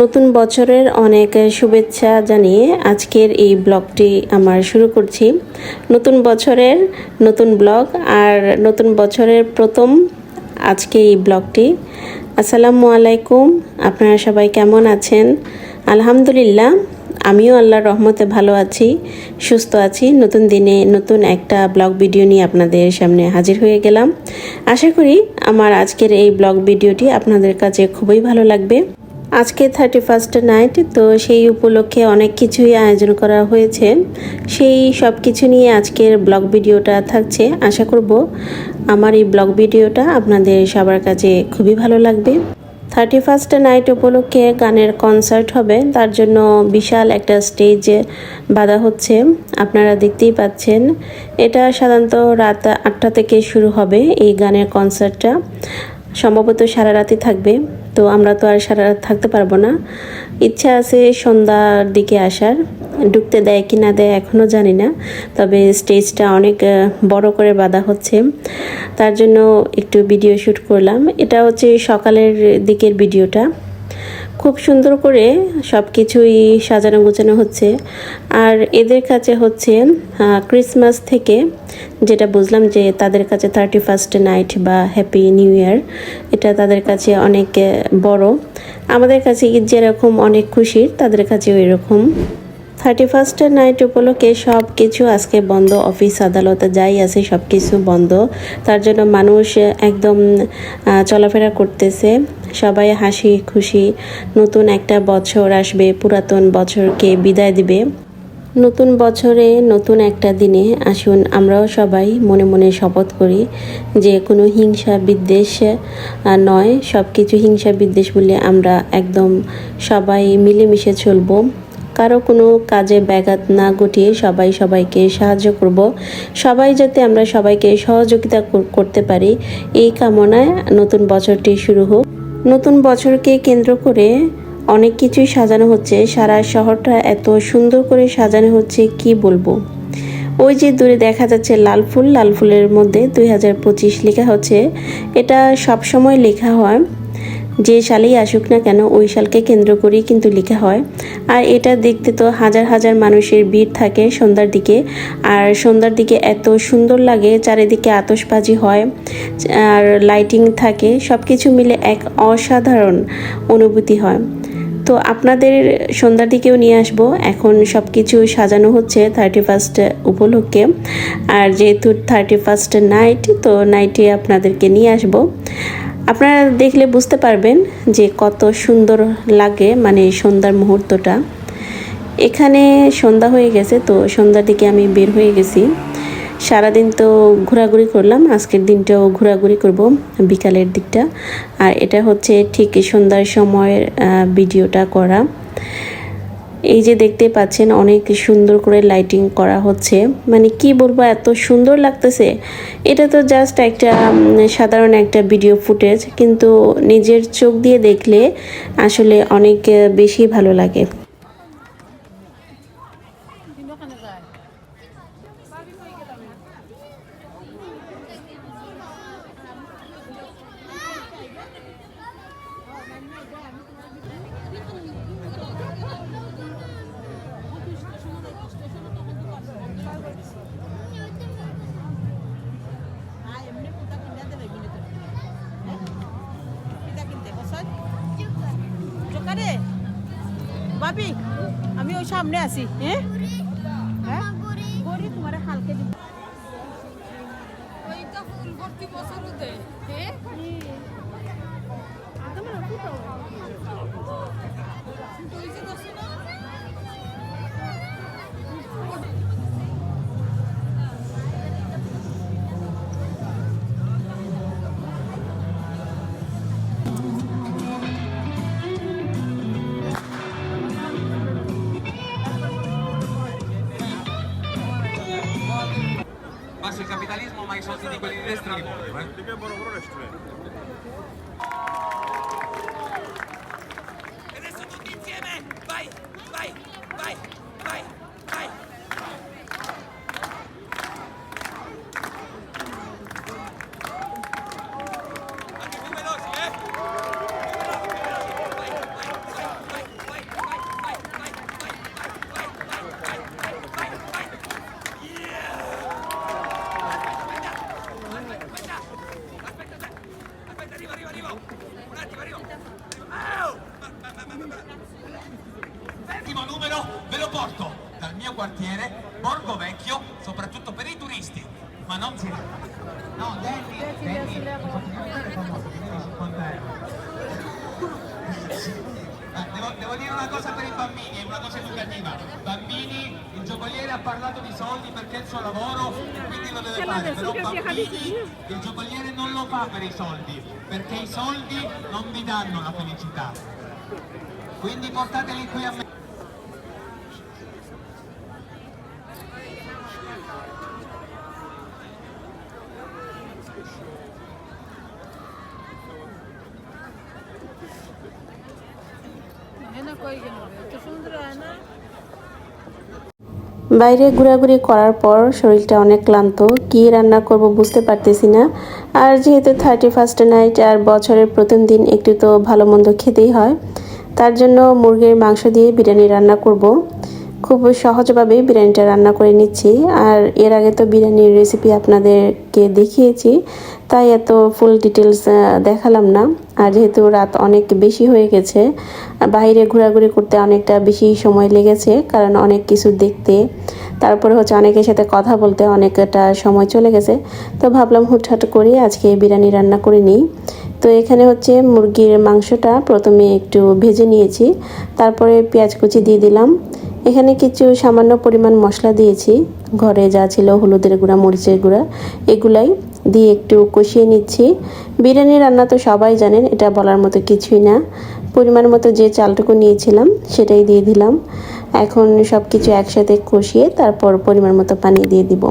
নতুন বছরের অনেক শুভেচ্ছা জানিয়ে আজকের এই ব্লগটি আমার শুরু করছি। নতুন বছরের নতুন ব্লগ আর নতুন বছরের প্রথম আজকে এই ব্লগটি। আসসালামু আলাইকুম, আপনারা সবাই কেমন আছেন? আলহামদুলিল্লাহ, আমিও আল্লাহর রহমতে ভালো আছি, সুস্থ আছি। নতুন দিনে নতুন একটা ব্লগ ভিডিও নিয়ে আপনাদের সামনে হাজির হয়ে গেলাম। আশা করি আমার আজকের এই ব্লগ ভিডিওটি আপনাদের কাছে খুবই ভালো লাগবে। আজকে থার্টি ফার্স্ট নাইট তো সেই উপলক্ষে অনেক কিছুই আয়োজন করা হয়েছে। সেই সব কিছু নিয়ে আজকের ব্লগ ভিডিওটা থাকছে। আশা করব আমার এই ব্লগ ভিডিওটা আপনাদের সবার কাছে খুবই ভালো লাগবে। থার্টি ফার্স্ট নাইট উপলক্ষে গানের কনসার্ট হবে। তার জন্য বিশাল একটা স্টেজ বাঁধা হচ্ছে। আপনারা দেখতেই পাচ্ছেন, এটা সাধারণত রাত আটটা থেকে শুরু হবে এই গানের কনসার্টটা সম্ভবত সারা রাতই থাকবে। তো আমরা তো আর সারা রাত থাকতে পারব না। ইচ্ছা আছে সন্ধ্যার দিকে আসার। ঢুকতে দেয় কি না দেয় এখনও জানি না। তবে স্টেজটা অনেক বড় করে বাঁধা হচ্ছে। তার জন্য একটু ভিডিও শ্যুট করলাম। এটা হচ্ছে সকালের দিকের ভিডিওটা খুব সুন্দর করে সব কিছুই সাজানো গোছানো হচ্ছে। আর এদের কাছে হচ্ছে ক্রিসমাস থেকে যেটা বুঝলাম যে তাদের কাছে থার্টি ফার্স্ট নাইট বা হ্যাপি নিউ ইয়ার এটা তাদের কাছে অনেক বড়। আমাদের কাছে ঈদ যেরকম অনেক খুশির, তাদের কাছেও এরকম। থার্টি ফার্স্টের নাইট উপলক্ষে সব কিছু আজকে বন্ধ, অফিস, আদালতে যাই আছে, সব কিছু বন্ধ। তার জন্য মানুষ একদম চলাফেরা করতেছে। সবাই হাসি খুশি। নতুন একটা বছর আসবে, পুরাতন বছরকে বিদায় দিবে। নতুন বছরে নতুন একটা দিনে আসুন আমরাও সবাই মনে মনে শপথ করি যে কোনো হিংসা বিদ্বেষ নয় সব কিছু হিংসা বিদ্বেষ বলে আমরা একদম সবাই মিলেমিশে চলবো। কারও কোনো কাজে ব্যাঘাত না ঘটিয়ে সবাই সবাইকে সাহায্য করব। সবাই যাতে আমরা সবাইকে সহযোগিতা কর- করতে পারি। এই কামনায় নতুন বছরটি শুরু হোক। নতুন বছরকে কেন্দ্র করে অনেক কিছুই সাজানো হচ্ছে। সারা শহরটা এত সুন্দর করে সাজানো হচ্ছে, কি বলব? ওই যে দূরে দেখা যাচ্ছে লাল ফুল। লাল ফুলের মধ্যে দুই হাজার পঁচিশ লেখা হচ্ছে। এটা সব সময় লেখা হয়। যে সালেই আসুক না কেন, ওই সালকে কেন্দ্র করেই কিন্তু লেখা হয়। আর এটা দেখতে তো হাজার হাজার মানুষের ভিড় থাকে সন্ধ্যার দিকে। আর সন্ধ্যার দিকে এত সুন্দর লাগে, চারিদিকে আতশবাজি হয়, আর লাইটিং থাকে সব কিছু মিলে এক অসাধারণ অনুভূতি হয়। তো আপনাদের সন্ধ্যার দিকেও নিয়ে আসব। এখন সব কিছু সাজানো হচ্ছে থার্টি ফার্স্ট উপলক্ষে। আর যেহেতু থার্টি ফার্স্ট নাইট তো নাইটে আপনাদেরকে নিয়ে আসব। আপনারা দেখলে বুঝতে পারবেন যে কত সুন্দর লাগে মানে সন্ধ্যার মুহূর্তটা। এখানে সন্ধ্যা হয়ে গেছে, তো সন্ধ্যার দিকে আমি বের হয়ে গেছি। সারাদিন তো ঘোরাঘুরি করলাম, আজকের দিনটাও ঘোরাঘুরি করব বিকালের দিকটা। আর এটা হচ্ছে ঠিক সন্ধ্যার সময়ের ভিডিওটা করা। এই যে দেখতে পাচ্ছেন অনেক সুন্দর করে লাইটিং করা হচ্ছে। মানে কি বলব, এত সুন্দর লাগতেছে। এটা তো জাস্ট একটা সাধারণ একটা ভিডিও ফুটেজ কিন্তু নিজের চোখ দিয়ে দেখলে আসলে অনেক, বেশি ভালো লাগে। বাবি আমি ওই সামনে আছি হ্যাঁ? Ma i soldi di quelli di destra li voglio, eh. Mio quartiere, Borgo Vecchio, soprattutto per i turisti. Ma non si... No, Danny, Danny, non posso diventare famoso, quindi 50 euro. Ah, Devo, devo dire una cosa per i bambini, è una cosa educativa. Bambini, il giocoliere ha parlato di soldi perché è il suo lavoro e quindi lo deve fare. Però bambini, il giocoliere non lo fa per i soldi, perché i soldi non vi danno la felicità. Quindi portateli qui a me. বাইরে ঘোরাঘুরি করার পর শরীরটা অনেক ক্লান্ত। কি রান্না করব বুঝতে পারতেছি না। আর যেহেতু থার্টি ফার্স্ট নাইট আর বছরের প্রথম দিন একটু তো ভালো মন্দ খেতেই হয়, তার জন্য মুরগির মাংস দিয়ে বিরিয়ানি রান্না করব। খুব সহজভাবে বিরিয়ানিটা রান্না করে নিচ্ছি। আর এর আগে তো বিরিয়ানির রেসিপি আপনাদেরকে দেখিয়েছি, তাই এত ফুল ডিটেলস দেখালাম না। আর যেহেতু রাত অনেক বেশি হয়ে গেছে, বাইরে ঘোরাঘুরি করতে অনেকটা বেশি সময় লেগেছে, কারণ অনেক কিছু দেখতে, তারপরে হচ্ছে অনেকের সাথে কথা বলতে অনেকটা সময় চলে গেছে। তো ভাবলাম হুটহাট করে আজকে বিরিয়ানি রান্না করে নিই। তো এখানে হচ্ছে মুরগির মাংসটা প্রথমে একটু ভেজে নিয়েছি, তারপরে পেঁয়াজ কুচি দিয়ে দিলাম। এখানে কিছু সামান্য পরিমাণ মশলা দিয়েছি। ঘরে যা ছিল হলুদের গুঁড়া, মরিচের গুঁড়া, এগুলাই দিয়ে একটু কষিয়ে নিচ্ছি। বিরিয়ানি রান্না তো সবাই জানেন, এটা বলার মতো কিছুই না। পরিমাণ মতো যে চালটুকু নিয়েছিলাম, সেটাই দিয়ে দিলাম। এখন সব কিছু একসাথে কষিয়ে তারপর পরিমাণ মতো পানি দিয়ে দিব।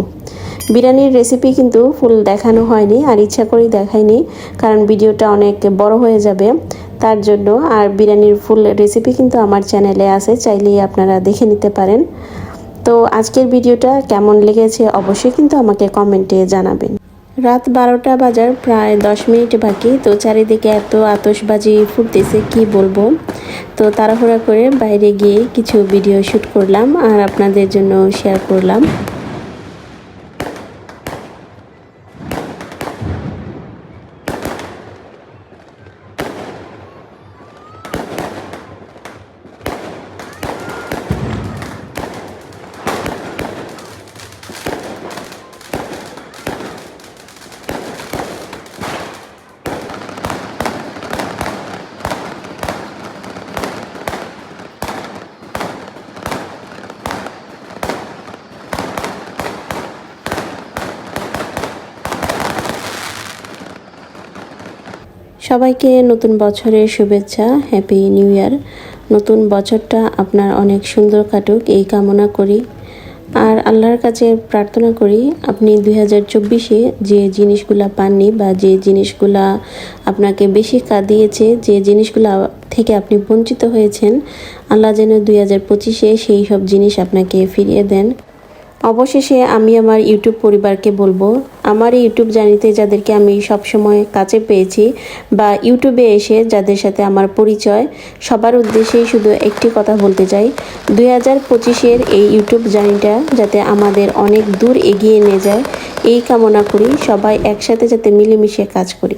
বিরিয়ানির রেসিপি কিন্তু ফুল দেখানো হয়নি আর ইচ্ছা করেই দেখাইনি, কারণ ভিডিওটা অনেক বড় হয়ে যাবে। তার জন্য আর বিরিয়ানির ফুল রেসিপি কিন্তু আমার চ্যানেলে আছে, চাইলেই আপনারা দেখে নিতে পারেন। তো আজকের ভিডিওটা কেমন লেগেছে অবশ্যই কিন্তু আমাকে কমেন্টে জানাবেন। রাত বারোটা বাজার প্রায় দশ মিনিট বাকি, তো চারিদিকে এত আতসবাজি ফুটতেছে, কি বলব? তো তাড়াহুড়া করে বাইরে গিয়ে কিছু ভিডিও শ্যুট করলাম আর আপনাদের জন্য শেয়ার করলাম। সবাইকে নতুন বছরের শুভেচ্ছা হ্যাপি নিউ ইয়ার নতুন বছরটা আপনার অনেক সুন্দর কাটুক, এই কামনা করি। আর আল্লাহর কাছে প্রার্থনা করি, আপনি দুই হাজার চব্বিশে যে জিনিসগুলা পাননি বা যে জিনিসগুলা আপনাকে বেশি কাঁদিয়েছে, যে জিনিসগুলা থেকে আপনি বঞ্চিত হয়েছেন, আল্লাহ যেন দুই হাজার পঁচিশে সেই সব জিনিস আপনাকে ফিরিয়ে দেন। অবশেষে আমি আমার ইউটিউব পরিবারকে বলব, আমার ইউটিউব জানিতে যাদেরকে আমি সবসময় কাছে পেয়েছি বা ইউটিউবে এসে যাদের সাথে আমার পরিচয়, সবার উদ্দেশ্যেই শুধু একটি কথা বলতে চাই। দুই হাজার পঁচিশের এই ইউটিউব জার্নিটা যাতে আমাদের অনেক দূর এগিয়ে নিয়ে যায়, এই কামনা করি সবাই একসাথে যাতে মিলেমিশে কাজ করি।